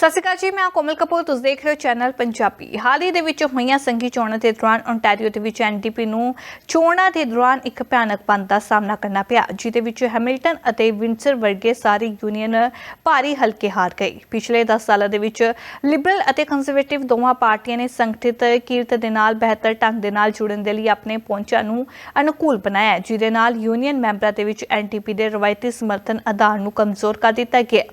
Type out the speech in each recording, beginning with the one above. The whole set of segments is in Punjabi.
ਸਤਿ ਸ਼੍ਰੀ ਅਕਾਲ ਜੀ ਮੈਂ ਕੋਮਲ ਕਪੂਰ ਤੁਸੀਂ ਦੇਖ ਰਹੇ ਹੋ ਚੈਨਲ ਪੰਜਾਬੀ। ਹਾਲ ਹੀ ਦੇ ਵਿੱਚ ਹੋਈਆਂ ਸੰਘੀ ਚੋਣਾਂ ਦੇ ਦੌਰਾਨ ਓਨਟਾਰੀਓ ਦੇ ਵਿੱਚ ਐਨਡੀਪੀ ਨੂੰ ਚੋਣਾਂ ਦੇ ਦੌਰਾਨ ਇੱਕ ਭਿਆਨਕ ਬੰਦ ਦਾ ਸਾਹਮਣਾ ਕਰਨਾ ਪਿਆ ਜਿਹਦੇ ਵਿੱਚ ਹੈਮਿਲਟਨ ਅਤੇ ਵਿੰਸਰ ਵਰਗੇ ਸਾਰੇ ਯੂਨੀਅਨ ਭਾਰੀ ਹਲਕੇ ਹਾਰ ਗਏ। ਪਿਛਲੇ 10 ਸਾਲਾਂ ਦੇ ਵਿੱਚ ਲਿਬਰਲ ਅਤੇ ਕੰਜ਼ਰਵੇਟਿਵ ਦੋਵਾਂ ਪਾਰਟੀਆਂ ਨੇ ਸੰਗਠਿਤ ਕੀਰਤ ਦੇ ਨਾਲ ਬਿਹਤਰ ਢੰਗ ਦੇ ਨਾਲ ਜੁੜਨ ਦੇ ਲਈ ਆਪਣੇ ਪਹੁੰਚਾਂ ਨੂੰ ਅਨੁਕੂਲ ਬਣਾਇਆ ਹੈ, ਜਿਹਦੇ ਨਾਲ ਯੂਨੀਅਨ ਮੈਂਬਰਾਂ ਦੇ ਵਿੱਚ ਐਨਡੀਪੀ ਦੇ ਰਵਾਇਤੀ ਸਮਰਥਨ ਆਧਾਰ ਨੂੰ ਕਮਜ਼ੋਰ ਕਰ ਦਿੱਤਾ ਗਿਆ।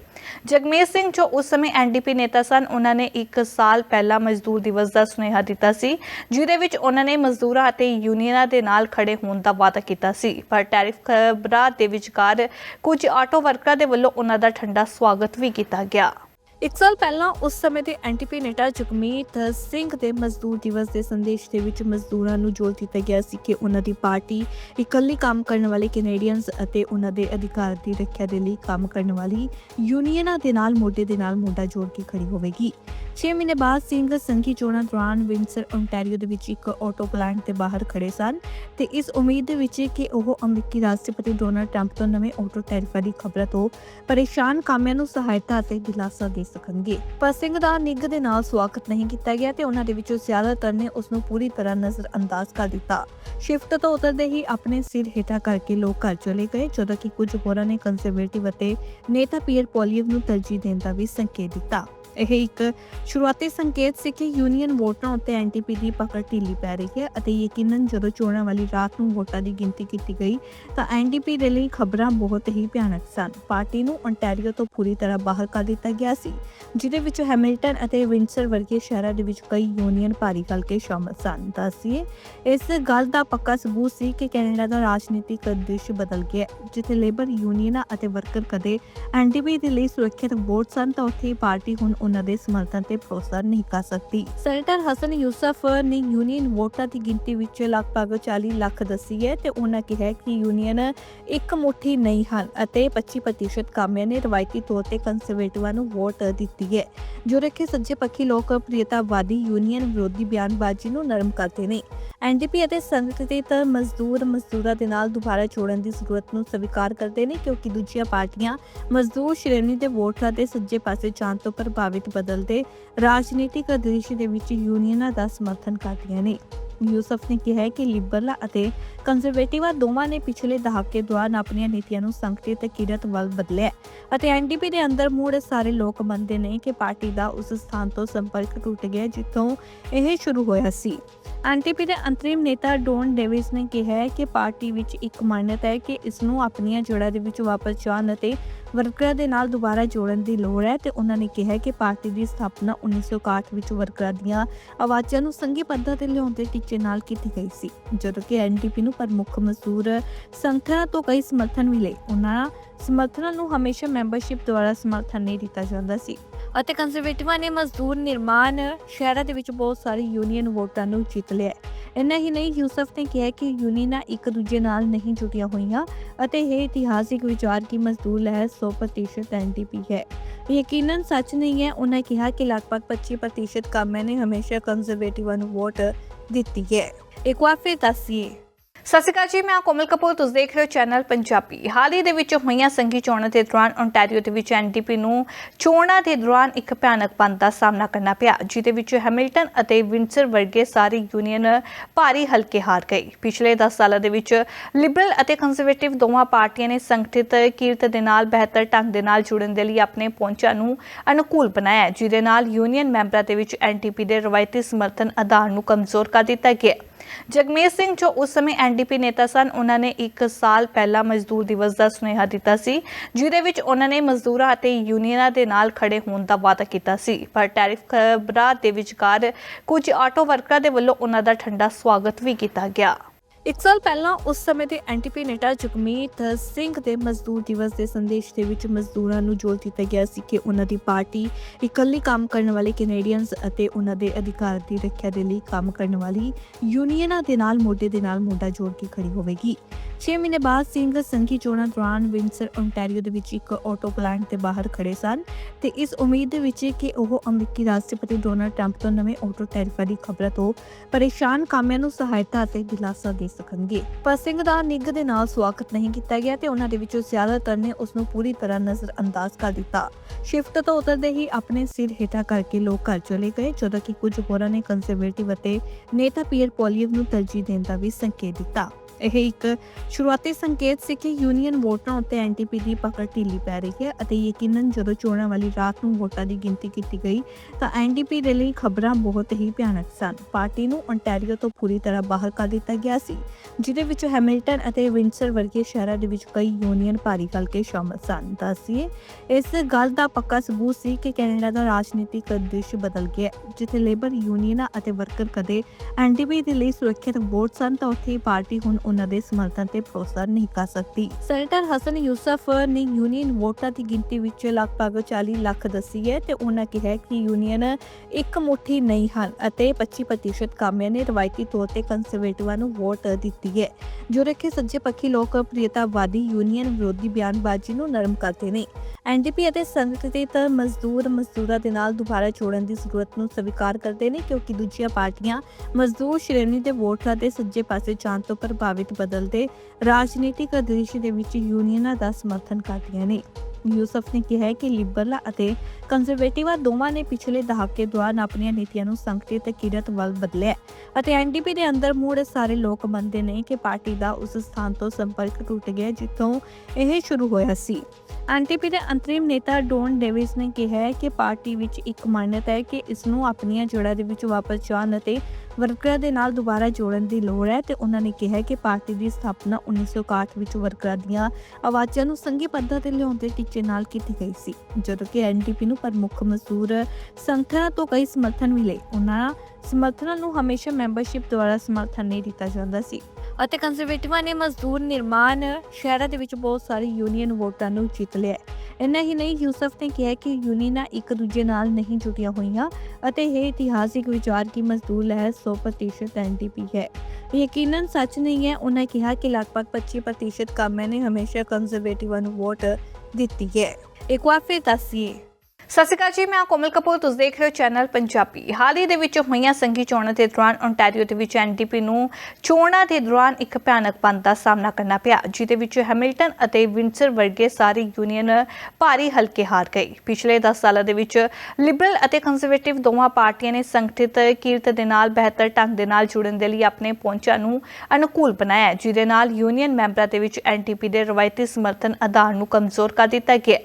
ਜਗਮੀਤ ਸਿੰਘ ਜੋ ਉਸ ਸਮੇਂ ਐਨਡੀਪੀ ਨੇਤਾ ਸਨ, ਉਹਨਾਂ ਨੇ 1 ਸਾਲ ਪਹਿਲਾਂ ਮਜ਼ਦੂਰ ਦਿਵਸ ਦਾ ਸੁਨੇਹਾ ਦਿੱਤਾ ਸੀ, ਜਿਹਦੇ ਵਿੱਚ ਉਹਨਾਂ ਨੇ ਮਜ਼ਦੂਰਾਂ ਅਤੇ ਯੂਨੀਅਨਾਂ ਦੇ ਨਾਲ ਖੜੇ ਹੋਣ ਦਾ ਵਾਅਦਾ ਕੀਤਾ ਸੀ। ਪਰ ਟੈਰਿਫ ਖਬਰਾਂ ਦੇ ਵਿਚਕਾਰ ਕੁਝ ਆਟੋ ਵਰਕਰਾਂ ਦੇ ਵੱਲੋਂ ਉਹਨਾਂ ਦਾ ਠੰਡਾ ਸਵਾਗਤ ਵੀ ਕੀਤਾ ਗਿਆ। ਇੱਕ ਸਾਲ ਪਹਿਲਾਂ ਉਸ ਸਮੇਂ ਦੇ ਐਨਟੀਪੀ ਨੇਤਾ ਜਗਮੀਤ ਸਿੰਘ ਦੇ ਮਜ਼ਦੂਰ ਦਿਵਸ ਦੇ ਸੰਦੇਸ਼ ਦੇ ਵਿੱਚ ਮਜ਼ਦੂਰਾਂ ਨੂੰ ਜੋੜ ਦਿੱਤਾ ਗਿਆ ਸੀ ਕਿ ਉਹਨਾਂ ਦੀ ਪਾਰਟੀ ਇਕੱਲੀ ਕੰਮ ਕਰਨ ਵਾਲੇ ਕੈਨੇਡੀਅਨਸ ਅਤੇ ਉਹਨਾਂ ਦੇ ਅਧਿਕਾਰ ਦੀ ਰੱਖਿਆ ਦੇ ਲਈ ਕੰਮ ਕਰਨ ਵਾਲੀ ਯੂਨੀਅਨਾਂ ਦੇ ਨਾਲ, ਮੋਢੇ ਦੇ ਨਾਲ ਮੋਢਾ ਜੋੜ ਕੇ ਖੜੀ ਹੋਵੇਗੀ। 6 ਮਹੀਨੇ ਬਾਅਦ ਸਿੰਘ ਸੰਘੀ ਚੋਣਾਂ ਦੌਰਾਨ ਵਿੰਸਰ ਓਨਟਾਰੀਓ ਦੇ ਵਿੱਚ ਇੱਕ ਆਟੋ ਪਲਾਂਟ ਦੇ ਬਾਹਰ ਖੜੇ ਸਨ ਤੇ ਇਸ ਉਮੀਦ ਦੇ ਵਿੱਚ ਕਿ ਉਹ ਅਮਰੀਕੀ ਰਾਸ਼ਟਰਪਤੀ ਡੋਨਾਲਡ ਟਰੰਪ ਤੋਂ ਨਵੇਂ ਆਟੋ ਟੈਰਿਫਾਂ ਦੀ ਖਬਰਾਂ ਤੋਂ ਪਰੇਸ਼ਾਨ ਕਾਮਿਆਂ ਨੂੰ ਸਹਾਇਤਾ ਅਤੇ ਦਿਲਾਸਾ ਦੇ ਸਕਣਗੇ। ਪਰ ਸਿੰਘ ਦਾ ਨਿੱਘ ਦੇ ਨਾਲ ਸਵਾਗਤ ਨਹੀਂ ਕੀਤਾ ਗਿਆ ਤੇ ਉਹਨਾਂ ਦੇ ਵਿੱਚੋਂ ਜ਼ਿਆਦਾਤਰ ਨੇ ਉਸ ਨੂੰ ਪੂਰੀ ਤਰ੍ਹਾਂ ਨਜ਼ਰ ਅੰਦਾਜ਼ ਕਰ ਦਿੱਤਾ। ਸ਼ਿਫਟ ਤੋਂ ਉਤਰਦੇ ਹੀ ਆਪਣੇ ਸਿਰ ਹੇਠਾਂ ਕਰਕੇ ਲੋਕ ਘਰ ਚਲੇ ਗਏ, ਜਦੋਂ ਕਿ ਕੁਝ ਹੋਰਾਂ ਨੇ ਕੰਜ਼ਰਵੇਟਿਵ ਅਤੇ ਨੇਤਾ ਪੀਅਰ ਪੋਲੀਅਵ ਨੂੰ ਤਰਜੀਹ ਦੇਣ ਦਾ ਵੀ ਸੰਕੇਤ ਦਿੱਤਾ। ਇਹ ਇੱਕ ਸ਼ੁਰੂਆਤੀ ਸੰਕੇਤ ਸੀ ਕਿ ਯੂਨੀਅਨ ਵੋਟਰਾਂ ਉੱਤੇ ਐਨਟੀਪੀ ਦੀ ਪਕੜ ਢਿੱਲੀ ਪੈ ਰਹੀ ਹੈ ਅਤੇ ਯਕੀਨਨ ਜਦੋਂ ਚੋਣਾਂ ਵਾਲੀ ਰਾਤ ਨੂੰ ਵੋਟਾਂ ਦੀ ਗਿਣਤੀ ਕੀਤੀ ਗਈ ਤਾਂ ਐਨਡੀਪੀ ਦੇ ਲਈ ਖਬਰਾਂ ਬਹੁਤ ਹੀ ਭਿਆਨਕ ਸਨ। ਪਾਰਟੀ ਨੂੰ ontario ਤੋਂ ਪੂਰੀ ਤਰ੍ਹਾਂ ਬਾਹਰ ਕਰ ਦਿੱਤਾ ਗਿਆ ਸੀ, ਜਿਹਦੇ ਵਿੱਚ ਹੈਮਿਲਟਨ ਅਤੇ ਵਿੰਸਰ ਵਰਗੇ ਸ਼ਹਿਰਾਂ ਦੇ ਵਿੱਚ ਕਈ ਯੂਨੀਅਨ ਭਾਰੀ ਹਲਕੇ ਸ਼ਾਮਲ ਸਨ। ਦੱਸੀਏ, ਇਸ ਗੱਲ ਦਾ ਪੱਕਾ ਸਬੂਤ ਸੀ ਕਿ ਕੈਨੇਡਾ ਦਾ ਰਾਜਨੀਤਿਕ ਦ੍ਰਿਸ਼ ਬਦਲ ਗਿਆ ਜਿੱਥੇ ਲੇਬਰ ਯੂਨੀਅਨਾਂ ਅਤੇ ਵਰਕਰ ਕਦੇ ਐਨਡੀਪੀ ਦੇ ਲਈ ਸੁਰੱਖਿਅਤ ਵੋਟ ਸਨ ਤਾਂ ਉੱਥੇ ਹੀ ਪਾਰਟੀ ਹੁਣ ਉਹਨਾਂ ਦੇ ਸਮਰਥਨ ਤੇ ਭਰੋਸਾ ਨਹੀਂ ਕਰ ਸਕਦੀ। ਸੈਨੇਟਰ ਹਸਨ ਯੂਸਫ ਨੇ ਯੂਨੀਅਨ ਵੋਟਾਂ ਦੀ ਗਿਣਤੀ ਵਿੱਚ ਲਗਭਗ 40 ਲੱਖ ਦੱਸੀ ਹੈ ਤੇ ਉਹਨਾਂ ਕਿਹਾ ਕਿ ਯੂਨੀਅਨ ਇੱਕ ਮੁਠੀ ਨਹੀਂ ਹਨ ਅਤੇ 25% ਕਾਮਿਆਂ ਨੇ ਰਵਾਇਤੀ ਤੌਰ ਤੇ ਕੰਜ਼ਰਵੇਟਿਵਾਂ ਨੂੰ ਵੋਟ ਦਿੱਤੀ ਹੈ। ਜੋ ਰੱਖੇ ਸੱਜੇ ਪੱਖੀ ਲੋਕ ਪ੍ਰਿਯਤਾਵਾਦੀ ਯੂਨੀਅਨ ਵਿਰੋਧੀ ਬਿਆਨਬਾਜ਼ੀ ਨੂੰ ਨਰਮ ਕਰਦੇ ਨੇ। ਐਨਡੀਪੀ ਅਤੇ ਸੰਗਠਿਤ ਮਜ਼ਦੂਰ ਮਜ਼ਦੂਰਾਂ ਦੇ ਨਾਲ ਦੁਬਾਰਾ ਜੋੜਨ ਦੀ ਜ਼ਰੂਰਤ ਨੂੰ ਸਵੀਕਾਰ ਕਰਦੇ ਨੇ ਕਿਉਂਕਿ ਦੂਜੀਆਂ ਪਾਰਟੀਆਂ ਮਜ਼ਦੂਰ ਸ਼੍ਰੇਣੀ ਦੇ ਵੋਟਰਾਂ ਦੇ ਸੱਜੇ ਪਾਸੇ ਜਾਣ ਤੋਂ ਪ੍ਰਭਾਵਿਤ ਬਦਲਦੇ ਰਾਜਨੀਤਿਕ ਦ੍ਰਿਸ਼ ਦੇ ਵਿੱਚ ਯੂਨੀਅਨਾਂ ਦਾ ਸਮਰਥਨ ਕਰਦੀਆਂ ਨੇ। ਯੂਸਫ ਨੇ ਕਿਹਾ ਕਿ ਲਿਬਰਲਾਂ ਅਤੇ ਕੰਜ਼ਰਵੇਟਿਵਾਂ ਦੋਵਾਂ ਨੇ ਪਿਛਲੇ ਦਹਾਕੇ ਦੌਰਾਨ ਆਪਣੀਆਂ ਨੀਤੀਆਂ ਨੂੰ ਸੰਗਠਿਤ ਕੀਰਤ ਵੱਲ ਬਦਲਿਆ ਅਤੇ ਐਨਡੀਪੀ ਦੇ ਅੰਦਰ ਮੂੜ ਸਾਰੇ ਲੋਕ ਮੰਨਦੇ ਨੇ ਕਿ ਪਾਰਟੀ ਦਾ ਉਸ ਸਥਾਨ ਤੋਂ ਸੰਪਰਕ ਟੁੱਟ ਗਿਆ ਜਿੱਥੋਂ ਇਹ ਸ਼ੁਰੂ ਹੋਇਆ ਸੀ। ਐਨਡੀਪੀ ਦੇ ਅੰਤਰਿਮ ਨੇਤਾ ਡੋਨ ਡੇਵਿਸ ਨੇ ਕਿਹਾ ਕਿ ਪਾਰਟੀ ਵਿੱਚ ਇੱਕ ਮਾਨਤਾ ਹੈ ਕਿ ਇਸ ਨੂੰ ਆਪਣੀਆਂ ਜੜ੍ਹਾਂ ਦੇ ਵਿੱਚ ਵਾਪਸ ਜਾਣ ਅਤੇ ਵਰਕਰਾਂ ਦੇ ਨਾਲ ਦੁਬਾਰਾ ਜੋੜਨ ਦੀ ਲੋੜ ਹੈ ਤੇ ਉਹਨਾਂ ਨੇ ਕਿਹਾ ਕਿ ਪਾਰਟੀ ਦੀ ਸਥਾਪਨਾ 1961 ਵਿੱਚ ਵਰਕਰਾਂ ਦੀਆਂ ਆਵਾਜ਼ਾਂ ਨੂੰ ਸੰਘੀ ਪੱਧਰ ਤੇ ਲਿਆਉਣ ਦੇ ਟੀਚੇ ਨਾਲ ਕੀਤੀ ਗਈ ਸੀ, ਜਦੋਂ ਕਿ ਐਨਡੀਪੀ ਨੂੰ ਪ੍ਰਮੁੱਖ ਮਜ਼ਦੂਰ ਸੰਗਠਨਾਂ ਤੋਂ ਕਈ ਸਮਰਥਨ ਮਿਲੇ। ਉਹਨਾਂ ਸਮਰਥਨਾਂ ਨੂੰ ਹਮੇਸ਼ਾ ਮੈਂਬਰਸ਼ਿਪ ਦੁਆਰਾ ਸਮਰਥਨ ਨਹੀਂ ਦਿੱਤਾ ਜਾਂਦਾ ਸੀ। ਅਤੇ ਕੰਜ਼ਰਵੇਟਿਵਾਂ ਨੇ ਮਜ਼ਦੂਰ ਨਿਰਮਾਣ ਸ਼ਹਿਰਾਂ ਦੇ ਵਿੱਚ ਬਹੁਤ ਸਾਰੀ ਯੂਨੀਅਨ ਵੋਟਾਂ ਨੂੰ ਜਿੱਤ ਲਿਆ ਇੰਨਾ ਹੀ ਨਹੀਂ, ਯੂਸਫ ਨੇ ਕਿਹਾ ਕਿ ਯੂਨੀਅਨਾਂ ਇੱਕ ਦੂਜੇ ਨਾਲ ਨਹੀਂ ਜੁੜੀਆਂ ਹੋਈਆਂ ਅਤੇ ਇਹ ਇਤਿਹਾਸਿਕ ਵਿਚਾਰ ਕਿ ਮਜ਼ਦੂਰ ਲਹਿਰ 100% ਐਨਡੀਪੀ ਹੈ। ਇਹ ਯਕੀਨਨ ਸੱਚ ਨਹੀਂ ਹੈ, ਉਹਨਾਂ ਕਿਹਾ ਕਿ ਲਗਭਗ 25% ਕਾਮਿਆਂ ਨੇ ਹਮੇਸ਼ਾ ਕੰਜ਼ਰਵੇਟਿਵਾਂ ਨੂੰ ਵੋਟ ਦਿੱਤੀ ਹੈ। ਇੱਕ ਵਾਰ ਫਿਰ ਦੱਸੀਏ। ਸਤਿ ਸ਼੍ਰੀ ਅਕਾਲ ਜੀ ਮੈਂ ਕੋਮਲ ਕਪੂਰ ਤੁਸੀਂ ਦੇਖ ਰਹੇ ਹੋ ਚੈਨਲ ਪੰਜਾਬੀ। ਹਾਲ ਹੀ ਦੇ ਵਿੱਚ ਹੋਈਆਂ ਸੰਘੀ ਚੋਣਾਂ ਦੇ ਦੌਰਾਨ ਓਨਟਾਰੀਓ ਦੇ ਵਿੱਚ ਐਨਡੀਪੀ ਨੂੰ ਚੋਣਾਂ ਦੇ ਦੌਰਾਨ ਇੱਕ ਭਿਆਨਕ ਬੰਦ ਦਾ ਸਾਹਮਣਾ ਕਰਨਾ ਪਿਆ ਜਿਹਦੇ ਵਿੱਚ ਹੈਮਿਲਟਨ ਅਤੇ ਵਿੰਸਰ ਵਰਗੇ ਸਾਰੇ ਯੂਨੀਅਨ ਭਾਰੀ ਹਲਕੇ ਹਾਰ ਗਏ। ਪਿਛਲੇ 10 ਸਾਲਾਂ ਦੇ ਵਿੱਚ ਲਿਬਰਲ ਅਤੇ ਕੰਜ਼ਰਵੇਟਿਵ ਦੋਵਾਂ ਪਾਰਟੀਆਂ ਨੇ ਸੰਗਠਿਤ ਕੀਰਤ ਦੇ ਨਾਲ ਬਿਹਤਰ ਢੰਗ ਦੇ ਨਾਲ ਜੁੜਨ ਦੇ ਲਈ ਆਪਣੇ ਪਹੁੰਚਾਂ ਨੂੰ ਅਨੁਕੂਲ ਬਣਾਇਆ ਹੈ, ਜਿਹਦੇ ਨਾਲ ਯੂਨੀਅਨ ਮੈਂਬਰਾਂ ਦੇ ਵਿੱਚ ਐਨਡੀਪੀ ਦੇ ਰਵਾਇਤੀ ਸਮਰਥਨ ਆਧਾਰ ਨੂੰ ਕਮਜ਼ੋਰ ਕਰ ਦਿੱਤਾ ਗਿਆ। ਜਗਮੇਰ ਸਿੰਘ ਜੋ ਉਸ ਸਮੇਂ ਐਨਡੀਪੀ ਨੇਤਾ ਸਨ, ਉਹਨਾਂ ਨੇ 1 ਸਾਲ ਪਹਿਲਾਂ ਮਜ਼ਦੂਰ ਦਿਵਸ ਦਾ ਸੁਨੇਹਾ ਦਿੱਤਾ ਸੀ, ਜਿਹਦੇ ਵਿੱਚ ਉਹਨਾਂ ਨੇ ਮਜ਼ਦੂਰਾਂ ਅਤੇ ਯੂਨੀਅਨਾਂ ਦੇ ਨਾਲ ਖੜੇ ਹੋਣ ਦਾ ਵਾਅਦਾ ਕੀਤਾ ਸੀ। ਪਰ ਟੈਰਿਫ ਖਬਰਾਂ ਦੇ ਵਿਚਕਾਰ ਕੁਝ ਆਟੋ ਵਰਕਰਾਂ ਦੇ ਵੱਲੋਂ ਉਹਨਾਂ ਦਾ ਠੰਡਾ ਸਵਾਗਤ ਵੀ ਕੀਤਾ ਗਿਆ। ਇੱਕ ਸਾਲ ਪਹਿਲਾਂ ਉਸ ਸਮੇਂ ਦੇ ਐਨਟੀਪੀ ਨੇਤਾ ਜਗਮੀਤ ਸਿੰਘ ਦੇ ਮਜ਼ਦੂਰ ਦਿਵਸ ਦੇ ਸੰਦੇਸ਼ ਦੇ ਵਿੱਚ ਮਜ਼ਦੂਰਾਂ ਨੂੰ ਜੋੜ ਦਿੱਤਾ ਗਿਆ ਸੀ ਕਿ ਉਹਨਾਂ ਦੀ ਪਾਰਟੀ ਇਕੱਲੀ ਕੰਮ ਕਰਨ ਵਾਲੇ ਕੈਨੇਡੀਅਨਸ ਅਤੇ ਉਹਨਾਂ ਦੇ ਅਧਿਕਾਰ ਦੀ ਰੱਖਿਆ ਦੇ ਲਈ ਕੰਮ ਕਰਨ ਵਾਲੀ ਯੂਨੀਅਨਾਂ ਦੇ ਨਾਲ, ਮੋਢੇ ਦੇ ਨਾਲ ਮੋਢਾ ਜੋੜ ਕੇ ਖੜੀ ਹੋਵੇਗੀ। 6 ਮਹੀਨੇ ਬਾਅਦ ਸਿੰਘ ਸੰਘੀ ਚੋਣਾਂ ਦੌਰਾਨ ਵਿੰਸਰ ਓਨਟਾਰੀਓ ਦੇ ਵਿੱਚ ਇੱਕ ਆਟੋ ਪਲਾਂਟ ਦੇ ਬਾਹਰ ਖੜੇ ਸਨ ਤੇ ਇਸ ਉਮੀਦ ਦੇ ਵਿੱਚ ਕਿ ਉਹ ਅਮਰੀਕੀ ਰਾਸ਼ਟਰਪਤੀ ਡੋਨਲਡ ਟਰੰਪ ਤੋਂ ਨਵੇਂ ਆਟੋ ਟੈਰਿਫਾਂ ਦੀ ਖਬਰਾਂ ਤੋਂ ਪਰੇਸ਼ਾਨ ਕਾਮਿਆਂ ਨੂੰ ਸਹਾਇਤਾ ਅਤੇ ਦਿਲਾਸਾ ਦੇ ਸਕਣਗੇ। ਪਰ ਸਿੰਘ ਦਾ ਨਿੱਘ ਦੇ ਨਾਲ ਸਵਾਗਤ ਨਹੀਂ ਕੀਤਾ ਗਿਆ ਤੇ ਉਹਨਾਂ ਦੇ ਵਿੱਚੋਂ ਜ਼ਿਆਦਾਤਰ ਨੇ ਉਸ ਨੂੰ ਪੂਰੀ ਤਰ੍ਹਾਂ ਨਜ਼ਰ ਅੰਦਾਜ਼ ਕਰ ਦਿੱਤਾ। ਸ਼ਿਫਟ ਤੋਂ ਉਤਰਦੇ ਹੀ ਆਪਣੇ ਸਿਰ ਹੇਠਾਂ ਕਰਕੇ ਲੋਕ ਘਰ ਚਲੇ ਗਏ, ਜਦੋਂ ਕਿ ਕੁਝ ਹੋਰਾਂ ਨੇ ਕੰਜ਼ਰਵੇਟਿਵ ਅਤੇ ਨੇਤਾ ਪੀਅਰ ਪੋਲੀਅਵ ਨੂੰ ਤਰਜੀਹ ਦੇਣ ਦਾ ਵੀ ਸੰਕੇਤ ਦਿੱਤਾ। ਇਹ ਇੱਕ ਸ਼ੁਰੂਆਤੀ ਸੰਕੇਤ ਸੀ ਕਿ ਯੂਨੀਅਨ ਵੋਟਰਾਂ ਉੱਤੇ ਐਨਟੀਪੀ ਦੀ ਪਕੜ ਢਿੱਲੀ ਪੈ ਰਹੀ ਹੈ ਅਤੇ ਯਕੀਨਨ ਜਦੋਂ ਚੋਣਾਂ ਵਾਲੀ ਰਾਤ ਨੂੰ ਵੋਟਾਂ ਦੀ ਗਿਣਤੀ ਕੀਤੀ ਗਈ ਤਾਂ ਐਨਡੀਪੀ ਦੇ ਲਈ ਖਬਰਾਂ ਬਹੁਤ ਹੀ ਭਿਆਨਕ ਸਨ। ਪਾਰਟੀ ਨੂੰ ontario ਤੋਂ ਪੂਰੀ ਤਰ੍ਹਾਂ ਬਾਹਰ ਕਰ ਦਿੱਤਾ ਗਿਆ ਸੀ ਜਿਦੇ ਵਿੱਚ ਹੈਮਿਲਟਨ ਅਤੇ ਵਿੰਸਰ ਵਰਗੇ ਸ਼ਹਿਰਾਂ ਦੇ ਵਿੱਚ ਕਈ ਯੂਨੀਅਨ ਭਾਰੀ ਹਲਕੇ ਸ਼ਾਮਲ ਸਨ। ਦੱਸੀਏ, ਇਸ ਗੱਲ ਦਾ ਪੱਕਾ ਸਬੂਤ ਸੀ ਕਿ ਕੈਨੇਡਾ ਦਾ ਰਾਜਨੀਤਿਕ ਦ੍ਰਿਸ਼ ਬਦਲ ਗਿਆ। ਜਿੱਥੇ ਲੇਬਰ ਯੂਨੀਅਨਾਂ ਅਤੇ ਵਰਕਰ ਕਦੇ ਐਨਡੀਪੀ ਦੇ ਲਈ ਸੁਰੱਖਿਅਤ ਵੋਟ ਸਨ ਤਾਂ ਉੱਥੇ ਹੀ ਪਾਰਟੀ ਹੁਣ ਉਹਨਾਂ ਦੇ ਸਮਰਥਨ ਤੇ ਭਰੋਸਾ ਨਹੀਂ ਕਰ ਸਕਦੀ। ਸੈਨੇਟਰ ਹਸਨ ਯੂਸਫ ਨੇ ਯੂਨੀਅਨ ਵੋਟਾਂ ਦੀ ਗਿਣਤੀ ਵਿੱਚ ਲਗਭਗ 40 ਲੱਖ ਦੱਸੀ ਹੈ ਤੇ ਉਹਨਾਂ ਕਿਹਾ ਕਿ ਯੂਨੀਅਨ ਇੱਕ ਮੁਠੀ ਨਹੀਂ ਹਨ ਅਤੇ 25% ਕਾਮਿਆਂ ਨੇ ਰਵਾਇਤੀ ਤੌਰ ਤੇ ਕੰਜ਼ਰਵੇਟਿਵਾਂ ਨੂੰ ਵੋਟ ਦਿੱਤੀ ਹੈ। ਜੋ ਰੱਖੇ ਸੱਜੇ ਪੱਖੀ ਲੋਕ ਯੂਨੀਅਨ ਵਿਰੋਧੀ ਬਿਆਨਬਾਜ਼ੀ ਨੂੰ ਨਰਮ ਕਰਦੇ ਨੇ। ਐਨਡੀਪੀ ਅਤੇ ਸੰਗਠਿਤ ਮਜ਼ਦੂਰ ਮਜ਼ਦੂਰਾਂ ਦੇ ਨਾਲ ਦੁਬਾਰਾ ਜੋੜਨ ਦੀ ਜ਼ਰੂਰਤ ਨੂੰ ਸਵੀਕਾਰ ਕਰਦੇ ਨੇ ਕਿਉਂਕਿ ਦੂਜੀਆਂ ਪਾਰਟੀਆਂ ਮਜ਼ਦੂਰ ਸ਼੍ਰੇਣੀ ਦੇ ਵੋਟਰਾਂ ਦੇ ਸੱਜੇ ਪਾਸੇ ਜਾਣ ਤੋਂ ਪ੍ਰਭਾਵਿਤ ਬਦਲਦੇ ਰਾਜਨੀਤਿਕ ਦ੍ਰਿਸ਼ ਦੇ ਵਿੱਚ ਯੂਨੀਅਨਾਂ ਦਾ ਸਮਰਥਨ ਕਰਦੀਆਂ ਨੇ। ਯੂਸਫ ਨੇ ਕਿਹਾ ਕਿ ਲਿਬਰਲ ਅਤੇ ਕੰਜ਼ਰਵੇਟਿਵਾਂ ਦੋਵਾਂ ਨੇ ਪਿਛਲੇ ਦਹਾਕੇ ਦੌਰਾਨ ਆਪਣੀਆਂ ਨੀਤੀਆਂ ਨੂੰ ਸੰਕਟਿਤ ਕਿਰਤ ਵੱਲ ਬਦਲਿਆ ਅਤੇ ਐਨਡੀਪੀ ਦੇ ਅੰਦਰ ਮੂੜ ਸਾਰੇ ਲੋਕ ਮੰਨਦੇ ਨੇ ਕਿ ਪਾਰਟੀ ਦਾ ਉਸ ਸਥਾਨ ਤੋਂ ਸੰਪਰਕ ਟੁੱਟ ਗਿਆ ਜਿੱਥੋਂ ਇਹ ਸ਼ੁਰੂ ਹੋਇਆ ਸੀ। ਐਨਡੀਪੀ ਦੇ ਅੰਤਰਿਮ ਨੇਤਾ ਡੋਨ ਡੇਵਿਸ ਨੇ ਕਿਹਾ ਹੈ ਕਿ ਪਾਰਟੀ ਵਿੱਚ ਇੱਕ ਮਾਨਤਾ ਹੈ ਕਿ ਇਸ ਨੂੰ ਆਪਣੀਆਂ ਜੜ੍ਹਾਂ ਦੇ ਵਿੱਚ ਵਾਪਸ ਜਾਣ ਅਤੇ ਵਰਕਰਾਂ ਦੇ ਨਾਲ ਦੁਬਾਰਾ ਜੋੜਨ ਦੀ ਲੋੜ ਹੈ। ਤੇ ਉਹਨਾਂ ਨੇ ਕਿਹਾ ਕਿ ਪਾਰਟੀ ਦੀ ਸਥਾਪਨਾ 1961 ਵਿੱਚ ਵਰਕਰਾਂ ਦੀਆਂ ਆਵਾਜ਼ਾਂ ਨੂੰ ਸੰਘੀ ਪੱਧਰ ਤੇ ਲਿਆਉਣ ਦੇ ਟੀਚੇ ਨਾਲ ਕੀਤੀ ਗਈ ਸੀ, ਜਦੋਂ ਕਿ ਐਨਡੀਪੀ ਨੂੰ ਪ੍ਰਮੁੱਖ ਮਜ਼ਦੂਰ ਸੰਗਠਨਾਂ ਤੋਂ ਕਈ ਸਮਰਥਨ ਮਿਲੇ ਉਹਨਾਂ ਸਮਰਥਨਾਂ ਨੂੰ ਹਮੇਸ਼ਾ ਮੈਂਬਰਸ਼ਿਪ ਦੁਆਰਾ ਸਮਰਥਨ ਨਹੀਂ ਦਿੱਤਾ ਜਾਂਦਾ ਸੀ ਅਤੇ ਕੰਜ਼ਰਵੇਟਿਵਾਂ ਨੇ ਮਜ਼ਦੂਰ ਨਿਰਮਾਣ ਸ਼ਹਿਰਾਂ ਦੇ ਵਿੱਚ ਬਹੁਤ ਸਾਰੇ ਯੂਨੀਅਨ ਵੋਟਾਂ ਨੂੰ ਜਿੱਤ ਲਿਆ ਇੰਨਾ ਹੀ ਨਹੀਂ, ਯੂਸਫ ਨੇ ਕਿਹਾ ਕਿ ਯੂਨੀਅਨਾਂ ਇੱਕ ਦੂਜੇ ਨਾਲ ਨਹੀਂ ਜੁੜੀਆਂ ਹੋਈਆਂ ਅਤੇ ਇਹ ਇਤਿਹਾਸਿਕ ਵਿਚਾਰ ਕਿ ਮਜ਼ਦੂਰ ਲਹਿਰ 100% ਐਨਡੀਪੀ ਹੈ। ਇਹ ਯਕੀਨਨ ਸੱਚ ਨਹੀਂ ਹੈ, ਉਹਨਾਂ ਕਿਹਾ ਕਿ ਲਗਭਗ 25% ਕਾਮਿਆਂ ਨੇ ਹਮੇਸ਼ਾ ਕੰਜ਼ਰਵੇਟਿਵਾਂ ਨੂੰ ਵੋਟ ਦਿੱਤੀ ਹੈ। ਇੱਕ ਵਾਰ ਫਿਰ ਦੱਸੀਏ ਸਤਿ ਸ਼੍ਰੀ ਅਕਾਲ ਜੀ ਮੈਂ ਕੋਮਲ ਕਪੂਰ ਤੁਸੀਂ ਦੇਖ ਰਹੇ ਹੋ ਚੈਨਲ ਪੰਜਾਬੀ। ਹਾਲ ਹੀ ਦੇ ਵਿੱਚ ਹੋਈਆਂ ਸੰਘੀ ਚੋਣਾਂ ਦੇ ਦੌਰਾਨ ontario ਦੇ ਵਿੱਚ ਐਨਡੀਪੀ ਨੂੰ ਚੋਣਾਂ ਦੇ ਦੌਰਾਨ ਇੱਕ ਭਿਆਨਕ ਬੰਦ ਦਾ ਸਾਹਮਣਾ ਕਰਨਾ ਪਿਆ ਜਿਦੇ ਵਿੱਚ ਹੈਮਿਲਟਨ ਅਤੇ ਵਿੰਸਰ ਵਰਗੇ ਸਾਰੇ ਯੂਨੀਅਨ ਭਾਰੀ ਹਲਕੇ ਹਾਰ ਗਏ। ਪਿਛਲੇ 10 ਸਾਲਾਂ ਦੇ ਵਿੱਚ ਲਿਬਰਲ ਅਤੇ ਕੰਜ਼ਰਵੇਟਿਵ ਦੋਵਾਂ ਪਾਰਟੀਆਂ ਨੇ ਸੰਗਠਿਤ ਕੀਰਤ ਦੇ ਨਾਲ ਬਿਹਤਰ ਢੰਗ ਦੇ ਨਾਲ ਜੁੜਨ ਦੇ ਲਈ ਆਪਣੇ ਪਹੁੰਚਾਂ ਨੂੰ ਅਨੁਕੂਲ ਬਣਾਇਆ ਹੈ, ਜਿਹਦੇ ਨਾਲ ਯੂਨੀਅਨ ਮੈਂਬਰਾਂ ਦੇ ਵਿੱਚ ਐਨਡੀਪੀ ਦੇ ਰਵਾਇਤੀ ਸਮਰਥਨ ਆਧਾਰ ਨੂੰ ਕਮਜ਼ੋਰ ਕਰ ਦਿੱਤਾ ਗਿਆ।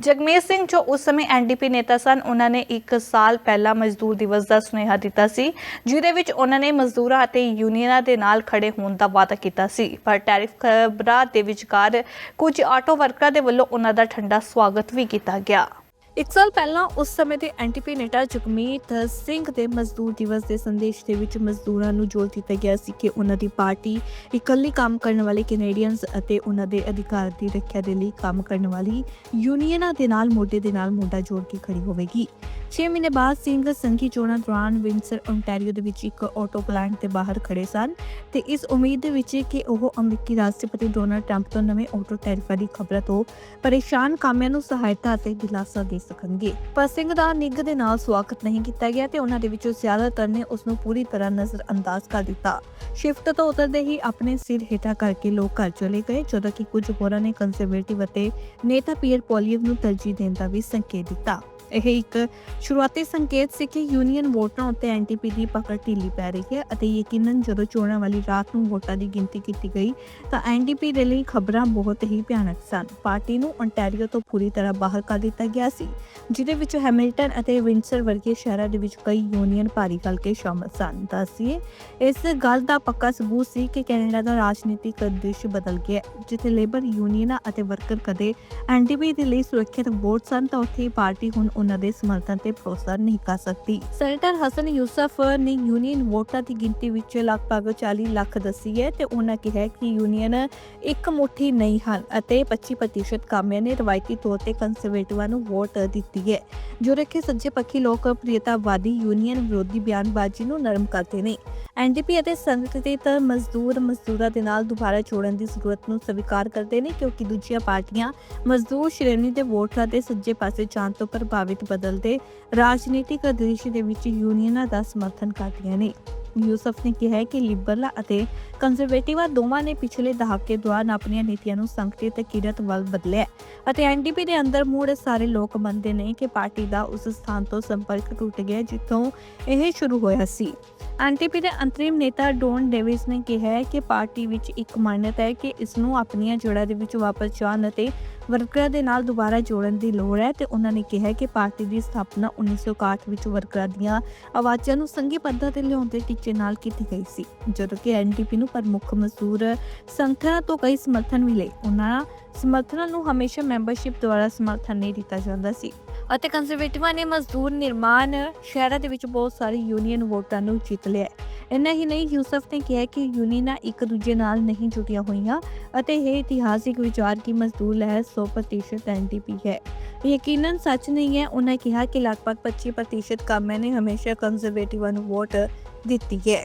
ਜਗਮੇਰ ਸਿੰਘ ਜੋ ਉਸ ਸਮੇਂ ਐਨਡੀਪੀ ਨੇਤਾ ਸਨ, ਉਹਨਾਂ ਨੇ 1 ਸਾਲ ਪਹਿਲਾਂ ਮਜ਼ਦੂਰ ਦਿਵਸ ਦਾ ਸੁਨੇਹਾ ਦਿੱਤਾ ਸੀ, ਜਿਹਦੇ ਵਿੱਚ ਉਹਨਾਂ ਨੇ ਮਜ਼ਦੂਰਾਂ ਅਤੇ ਯੂਨੀਅਨਾਂ ਦੇ ਨਾਲ ਖੜੇ ਹੋਣ ਦਾ ਵਾਅਦਾ ਕੀਤਾ ਸੀ। ਪਰ ਟੈਰਿਫ ਖਬਰਾਂ ਦੇ ਵਿਚਕਾਰ ਕੁਝ ਆਟੋ ਵਰਕਰਾਂ ਦੇ ਵੱਲੋਂ ਉਹਨਾਂ ਦਾ ਠੰਡਾ ਸਵਾਗਤ ਵੀ ਕੀਤਾ ਗਿਆ। ਇੱਕ ਸਾਲ ਪਹਿਲਾਂ ਉਸ ਸਮੇਂ ਦੇ ਐਨਟੀਪੀ ਨੇਤਾ ਜਗਮੀਤ ਸਿੰਘ ਦੇ ਮਜ਼ਦੂਰ ਦਿਵਸ ਦੇ ਸੰਦੇਸ਼ ਦੇ ਵਿੱਚ ਮਜ਼ਦੂਰਾਂ ਨੂੰ ਜੋੜ ਦਿੱਤਾ ਗਿਆ ਸੀ ਕਿ ਉਹਨਾਂ ਦੀ ਪਾਰਟੀ ਇਕੱਲੀ ਕੰਮ ਕਰਨ ਵਾਲੇ ਕੈਨੇਡੀਅਨਸ ਅਤੇ ਉਹਨਾਂ ਦੇ ਅਧਿਕਾਰ ਦੀ ਰੱਖਿਆ ਦੇ ਲਈ ਕੰਮ ਕਰਨ ਵਾਲੀ ਯੂਨੀਅਨਾਂ ਦੇ ਨਾਲ, ਮੋਢੇ ਦੇ ਨਾਲ ਮੋਢਾ ਜੋੜ ਕੇ ਖੜੀ ਹੋਵੇਗੀ। 6 ਮਹੀਨੇ ਬਾਅਦ ਸਿੰਘ ਸੰਘੀ ਚੋਣਾਂ ਦੌਰਾਨ ਵਿੰਸਰ ontario ਦੇ ਵਿੱਚ ਇੱਕ ਆਟੋ ਪਲਾਂਟ ਦੇ ਬਾਹਰ ਖੜੇ ਸਨ ਤੇ ਇਸ ਉਮੀਦ ਦੇ ਵਿੱਚ ਕਿ ਉਹ ਅਮਰੀਕੀ ਰਾਸ਼ਟਰਪਤੀ ਡੋਨਲਡ ਟਰੰਪ ਤੋਂ ਨਵੇਂ ਆਟੋ ਟੈਰਿਫਾਂ ਦੀ ਖਬਰਾਂ ਤੋਂ ਪਰੇਸ਼ਾਨ ਕਾਮਿਆਂ ਨੂੰ ਸਹਾਇਤਾ ਅਤੇ ਦਿਲਾਸਾ ਦੇ ਸਕਣਗੇ ਪਰ ਸਿੰਘ ਦਾ ਨਿੱਘ ਦੇ ਨਾਲ ਸਵਾਗਤ ਨਹੀਂ ਕੀਤਾ ਗਿਆ ਤੇ ਉਹਨਾਂ ਦੇ ਵਿੱਚੋਂ ਜ਼ਿਆਦਾਤਰ ਨੇ ਉਸ ਨੂੰ ਪੂਰੀ ਤਰ੍ਹਾਂ ਨਜ਼ਰ ਅੰਦਾਜ਼ ਕਰ ਦਿੱਤਾ। ਸ਼ਿਫਟ ਤੋਂ ਉਤਰਦੇ ਹੀ ਆਪਣੇ ਸਿਰ ਹੇਠਾਂ ਕਰਕੇ ਲੋਕ ਘਰ ਚਲੇ ਗਏ, ਜਦੋਂ ਕਿ ਕੁਝ ਹੋਰਾਂ ਨੇ ਕੰਜ਼ਰਵੇਟਿਵ ਅਤੇ ਨੇਤਾ ਪੀਅਰ ਪੋਲੀਅਵ ਨੂੰ ਤਰਜੀਹ ਦੇਣ ਦਾ ਵੀ ਸੰਕੇਤ ਦਿੱਤਾ। ਇਹ ਇੱਕ ਸ਼ੁਰੂਆਤੀ ਸੰਕੇਤ ਸੀ ਕਿ ਯੂਨੀਅਨ ਵੋਟਰਾਂ ਉੱਤੇ ਐਨਟੀਪੀ ਦੀ ਪਕੜ ਢਿੱਲੀ ਪੈ ਰਹੀ ਹੈ ਅਤੇ ਯਕੀਨਨ ਜਦੋਂ ਚੋਣਾਂ ਵਾਲੀ ਰਾਤ ਨੂੰ ਵੋਟਾਂ ਦੀ ਗਿਣਤੀ ਕੀਤੀ ਗਈ ਤਾਂ ਐਨਡੀਪੀ ਦੇ ਲਈ ਖਬਰਾਂ ਬਹੁਤ ਹੀ ਭਿਆਨਕ ਸਨ। ਪਾਰਟੀ ਨੂੰ ontario ਤੋਂ ਪੂਰੀ ਤਰ੍ਹਾਂ ਬਾਹਰ ਕਰ ਦਿੱਤਾ ਗਿਆ ਸੀ ਜਿਦੇ ਵਿੱਚ ਹੈਮਿਲਟਨ ਅਤੇ ਵਿੰਸਰ ਵਰਗੇ ਸ਼ਹਿਰਾਂ ਦੇ ਵਿੱਚ ਕਈ ਯੂਨੀਅਨ ਭਾਰੀ ਹਲਕੇ ਸ਼ਾਮਲ ਸਨ। ਦੱਸੀਏ, ਇਸ ਗੱਲ ਦਾ ਪੱਕਾ ਸਬੂਤ ਸੀ ਕਿ ਕੈਨੇਡਾ ਦਾ ਰਾਜਨੀਤਿਕ ਦ੍ਰਿਸ਼ ਬਦਲ ਗਿਆ ਜਿੱਥੇ ਲੇਬਰ ਯੂਨੀਅਨਾਂ ਅਤੇ ਵਰਕਰ ਕਦੇ ਐਨਡੀਪੀ ਦੇ ਲਈ ਸੁਰੱਖਿਅਤ ਵੋਟ ਸਨ ਤਾਂ ਉੱਥੇ ਹੀ ਪਾਰਟੀ ਹੁਣ ਉਹਨਾਂ ਦੇ ਸਮਰਥਨ ਤੇ ਭਰੋਸਾ ਨਹੀਂ ਕਰ ਸਕਦੀ। ਸੈਨੇਟਰ ਹਸਨ ਯੂਸਫ ਨੇ ਯੂਨੀਅਨ ਵੋਟਾਂ ਦੀ ਗਿਣਤੀ ਵਿੱਚ ਲਗਭਗ 40 ਲੱਖ ਦੱਸੀ ਹੈ ਤੇ ਉਹਨਾਂ ਕਿਹਾ ਕਿ ਯੂਨੀਅਨ ਇੱਕ ਮੁਠੀ ਨਹੀਂ ਹਨ ਅਤੇ 25% ਕਾਮਿਆਂ ਨੇ ਰਵਾਇਤੀ ਤੌਰ ਤੇ ਕੰਜ਼ਰਵੇਟਿਵਾਂ ਨੂੰ ਵੋਟ ਦਿੱਤੀ ਹੈ। ਜੋ ਰੱਖੇ ਸੱਜੇ ਪੱਖੀ ਲੋਕ ਪ੍ਰਿਯਤਾਵਾਦੀ ਯੂਨੀਅਨ ਵਿਰੋਧੀ ਬਿਆਨਬਾਜ਼ੀ ਨੂੰ ਨਰਮ ਕਰਦੇ ਨੇ। ਐਨਡੀਪੀ ਅਤੇ ਸੰਗਠਿਤ ਮਜ਼ਦੂਰ ਮਜ਼ਦੂਰਾਂ ਦੇ ਨਾਲ ਦੁਬਾਰਾ ਜੋੜਨ ਦੀ ਜ਼ਰੂਰਤ ਨੂੰ ਸਵੀਕਾਰ ਕਰਦੇ ਨੇ, ਕਿਉਂਕਿ ਦੂਜੀਆਂ ਪਾਰਟੀਆਂ ਮਜ਼ਦੂਰ ਸ਼੍ਰੇਣੀ ਦੇ ਵੋਟਰਾਂ ਦੇ ਸੱਜੇ ਪਾਸੇ ਜਾਣ ਤੋਂ ਪ੍ਰਭਾਵਿਤ ਬਦਲਦੇ ਰਾਜਨੀਤਿਕ ਦ੍ਰਿਸ਼ ਦੇ ਵਿੱਚ ਯੂਨੀਅਨਾਂ ਦਾ ਸਮਰਥਨ ਕਰਦੀਆਂ ਨੇ। ਯੂਸਫ ਨੇ ਕਿਹਾ ਕਿ ਲਿਬਰਲਾ ਅਤੇ ਕੰਜ਼ਰਵੇਟਿਵਾਂ ਦੋਵਾਂ ਨੇ ਪਿਛਲੇ ਦਹਾਕੇ ਦੌਰਾਨ ਆਪਣੀਆਂ ਨੀਤੀਆਂ ਨੂੰ ਸੰਕਟੀ ਤੇ ਕਿਰਤ ਵੱਲ ਬਦਲਿਆ ਅਤੇ ਐਨਡੀਪੀ ਦੇ ਅੰਦਰ ਮੁੜ ਸਾਰੇ ਲੋਕ ਮੰਨਦੇ ਨੇ ਕਿ ਪਾਰਟੀ ਦਾ ਉਸ ਸਥਾਨ ਤੋਂ ਸੰਪਰਕ ਟੁੱਟ ਗਿਆ ਜਿੱਥੋਂ ਇਹ ਸ਼ੁਰੂ ਹੋਇਆ ਸੀ। ਐਨਡੀਪੀ ਦੇ ਅੰਤਰਿਮ ਨੇਤਾ ਡੋਨ ਡੇਵਿਸ ਨੇ ਕਿਹਾ ਕਿ ਪਾਰਟੀ ਵਿੱਚ ਇੱਕ ਮਾਨਤਾ ਹੈ ਕਿ ਇਸ ਨੂੰ ਆਪਣੀਆਂ ਜੜ੍ਹਾਂ ਦੇ ਵਿੱਚ ਵਾਪਸ ਜਾਣ ਅਤੇ ਵਰਕਰਾਂ ਦੇ ਨਾਲ ਦੁਬਾਰਾ ਜੋੜਨ ਦੀ ਲੋੜ ਹੈ ਤੇ ਉਹਨਾਂ ਨੇ ਕਿਹਾ ਕਿ ਪਾਰਟੀ ਦੀ ਸਥਾਪਨਾ 1961 ਵਿੱਚ ਵਰਕਰਾਂ ਦੀਆਂ ਆਵਾਜ਼ਾਂ ਨੂੰ ਸੰਘੀ ਪੱਧਰ ਤੇ ਲਿਆਉਣ ਦੇ ਟੀਚੇ ਨਾਲ ਕੀਤੀ ਗਈ ਸੀ। ਜਦੋਂ ਕਿ ਐਨਡੀਪੀ ਨੂੰ ਪ੍ਰਮੁੱਖ ਮਜ਼ਦੂਰ ਸੰਗਠਨਾਂ ਤੋਂ ਕਈ ਸਮਰਥਨ ਮਿਲੇ ਉਹਨਾਂ ਸਮਰਥਨਾਂ ਨੂੰ ਹਮੇਸ਼ਾ ਮੈਂਬਰਸ਼ਿਪ ਦੁਆਰਾ ਸਮਰਥਨ ਨਹੀਂ ਦਿੱਤਾ ਜਾਂਦਾ ਸੀ। ਅਤੇ ਕੰਜ਼ਰਵੇਟਿਵਾਂ ਨੇ ਮਜ਼ਦੂਰ ਨਿਰਮਾਣ ਸ਼ਹਿਰਾਂ ਦੇ ਵਿੱਚ ਬਹੁਤ ਸਾਰੀ ਯੂਨੀਅਨ ਵੋਟਾਂ ਨੂੰ ਜਿੱਤ ਲਿਆ ਇੰਨਾ ਹੀ ਨਹੀਂ, ਯੂਸਫ ਨੇ ਕਿਹਾ ਕਿ ਯੂਨੀਅਨਾਂ ਇੱਕ ਦੂਜੇ ਨਾਲ ਨਹੀਂ ਜੁੜੀਆਂ ਹੋਈਆਂ ਅਤੇ ਇਹ ਇਤਿਹਾਸਿਕ ਵਿਚਾਰ ਕਿ ਮਜ਼ਦੂਰ ਲਹਿਰ 100% ਐਨਡੀਪੀ ਹੈ। ਇਹ ਯਕੀਨਨ ਸੱਚ ਨਹੀਂ ਹੈ, ਉਹਨਾਂ ਕਿਹਾ ਕਿ ਲਗਭਗ 25% ਕਾਮਿਆਂ ਨੇ ਹਮੇਸ਼ਾ ਕੰਜ਼ਰਵੇਟਿਵਾਂ ਨੂੰ ਵੋਟ ਦਿੱਤੀ ਹੈ।